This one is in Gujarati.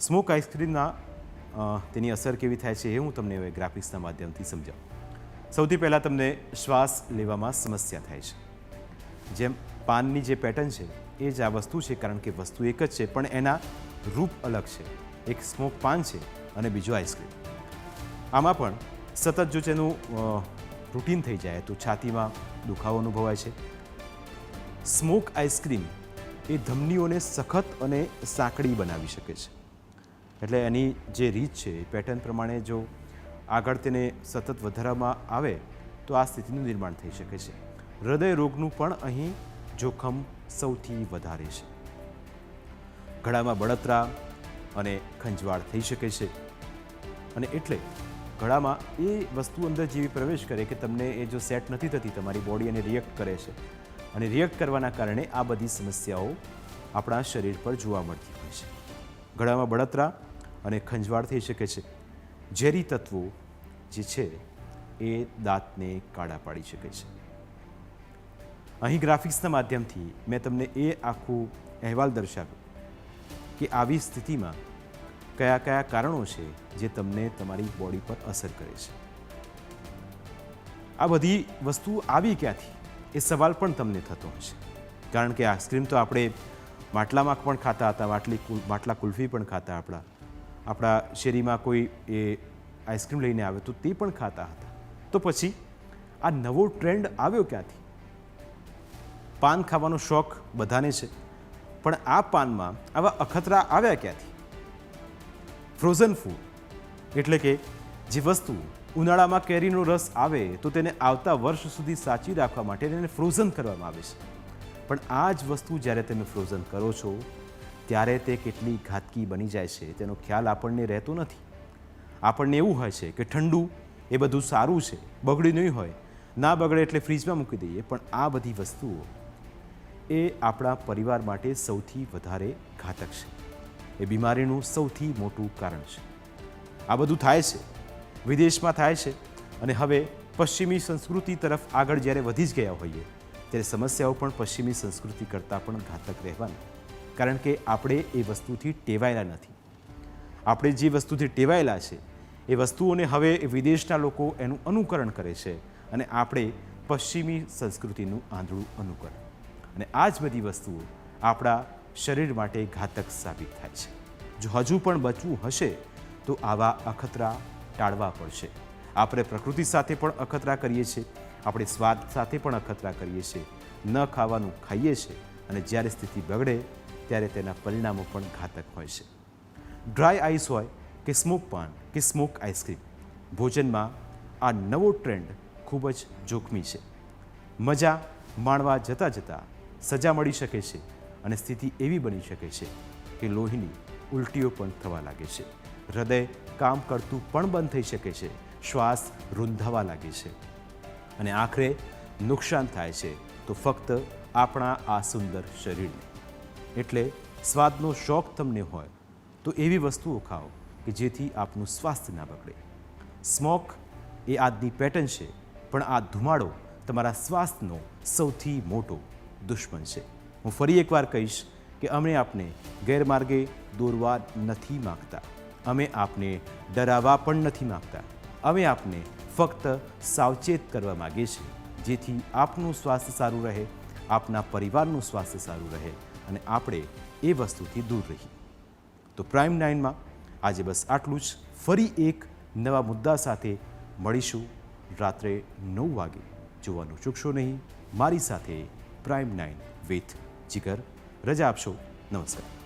સ્મોક આઈસ્ક્રીમના તેની અસર કેવી થાય છે એ હું તમને હવે ગ્રાફિક્સના માધ્યમથી સમજાવું. સૌથી પહેલાં તમને શ્વાસ લેવામાં સમસ્યા થાય છે. જેમ પાનની જે પેટર્ન છે, એ જ આ વસ્તુ છે, કારણ કે વસ્તુ એક જ છે, પણ એના રૂપ અલગ છે. એક સ્મોક પાન છે અને બીજો આઈસ્ક્રીમ આમાં પણ સતત જો તેનું રૂટીન થઈ જાય, તો છાતીમાં દુખાવો અનુભવાય છે. સ્મોક આઈસ્ક્રીમ એ ધમનીઓને સખત અને સાંકડી બનાવી શકે છે. એટલે એની જે રીત છે, એ પેટર્ન પ્રમાણે જો આગળ તેને સતત વધારવામાં આવે, તો આ સ્થિતિનું નિર્માણ થઈ શકે છે. હૃદય રોગનું પણ અહીં જોખમ સૌથી વધારે છે. ગળામાં બળતરા અને ખંજવાળ થઈ શકે છે. અને એટલે ગળામાં એ વસ્તુ અંદર જેવી પ્રવેશ કરે કે તમને એ જો સેટ નથી થતી, તમારી બોડી એને રિએક્ટ કરે છે. અને રિએક્ટ કરવાના કારણે આ બધી સમસ્યાઓ આપણા શરીર પર જોવા મળતી હોય છે. ગળામાં બળતરા અને ખંજવાળ થઈ શકે છે. ઝેરી તત્વો જે છે એ દાંતને કાળા પાડી શકે છે. અહીં ગ્રાફિક્સના માધ્યમથી મેં તમને એ આખું અહેવાલ દર્શાવ્યો કે આવી સ્થિતિમાં કયા કયા કારણો છે જે તમને તમારી બોડી પર અસર કરે છે. આ બધી વસ્તુ આવી ક્યાંથી? એ સવાલ પણ તમને થતો હશે. કારણ કે આઈસ્ક્રીમ તો આપણે માટલામાં પણ ખાતા હતા, માટલી માટલા કુલ્ફી પણ ખાતા આપણા. આપણા શેરીમાં કોઈ એ આઈસ્ક્રીમ લઈને આવે તો તે પણ ખાતા હતા. તો પછી આ નવો ટ્રેન્ડ આવ્યો ક્યાંથી? પાન ખાવાનો શોખ બધાને છે, પણ આ પાનમાં આવા અખતરા આવ્યા ક્યાંથી? ફ્રોઝન ફૂડ એટલે કે જે વસ્તુ ઉનાળામાં કેરીનો રસ આવે તો તેને આવતા વર્ષ સુધી સાચી રાખવા માટે તેને ફ્રોઝન કરવામાં આવે છે. પણ આ જ વસ્તુ જ્યારે તમે ફ્રોઝન કરો છો ત્યારે તે કેટલી ઘાતકી બની જાય છે, તેનો ખ્યાલ આપણને રહેતો નથી. આપણને એવું હોય છે કે ઠંડુ એ બધું સારું છે, બગડ્યું નહીં હોય, ના બગડે એટલે ફ્રીજમાં મૂકી દઈએ, પણ આ બધી વસ્તુઓ એ આપણા પરિવાર માટે સૌથી વધારે ઘાતક છે. એ બીમારીનું સૌથી મોટું કારણ છે. આ બધું થાય છે, વિદેશમાં થાય છે, અને હવે પશ્ચિમી સંસ્કૃતિ તરફ આગળ જ્યારે વધી જ ગયા હોઈએ, ત્યારે સમસ્યાઓ પણ પશ્ચિમી સંસ્કૃતિ કરતાં પણ ઘાતક રહેવાની. કારણ કે આપણે એ વસ્તુથી ટેવાયેલા નથી. આપણે જે વસ્તુથી ટેવાયેલા છે, એ વસ્તુઓને હવે વિદેશના લોકો એનું અનુકરણ કરે છે અને આપણે પશ્ચિમી સંસ્કૃતિનું આંધળું અનુકરણ. અને આ જ બધી વસ્તુઓ આપણા શરીર માટે ઘાતક સાબિત થાય છે. જો હજુ પણ બચવું હશે, તો આવા અખતરા ટાળવા પડશે. આપણે પ્રકૃતિ સાથે પણ અખતરા કરીએ છીએ, આપણે સ્વાદ સાથે પણ અખતરા કરીએ છીએ. ન ખાવાનું ખાઈએ છીએ અને જ્યારે સ્થિતિ બગડે ત્યારે તેના પરિણામો પણ ઘાતક હોય છે. ડ્રાય આઈસ હોય કે સ્મોક પાન કે સ્મોક આઈસ્ક્રીમ ભોજનમાં આ નવો ટ્રેન્ડ ખૂબ જ જોખમી છે. મજા માણવા જતાં જતાં સજા મળી શકે છે અને સ્થિતિ એવી બની શકે છે કે લોહીની ઉલટીઓ પણ થવા લાગે છે. હૃદય કામ કરતું પણ બંધ થઈ શકે છે. શ્વાસ રૂંધાવા લાગે છે. અને આખરે નુકસાન થાય છે તો ફક્ત આપણા આ સુંદર શરીરને. એટલે સ્વાદનો શોખ તમને હોય, તો એવી વસ્તુઓ ખાઓ કે જેથી આપનું સ્વાસ્થ્ય ના બગડે. સ્મોક એ આજની પેટર્ન છે, પણ આ ધુમાડો તમારા સ્વાસ્થ્યનો સૌથી મોટો દુશ્મન છે. હું ફરી એકવાર કહીશ કે અમે આપને ગેરમાર્ગે દોરવા નથી માગતા. અમે આપને ડરાવવા પણ નથી માગતા. અમે આપને ફક્ત સાવચેત કરવા માગીએ છીએ, જેથી આપનું સ્વાસ્થ્ય સારું રહે, આપના પરિવારનું સ્વાસ્થ્ય સારું રહે અને આપણે એ વસ્તુથી દૂર રહીએ. તો પ્રાઇમ નાઇનમાં આજે બસ આટલું જ. ફરી એક નવા મુદ્દા સાથે મળીશું. રાત્રે નવ વાગે. જોવાનું ચૂકશો નહીં. મારી સાથે પ્રાઇમ નાઇન વિથ જીગર. રજા આપશો. નમસ્કાર.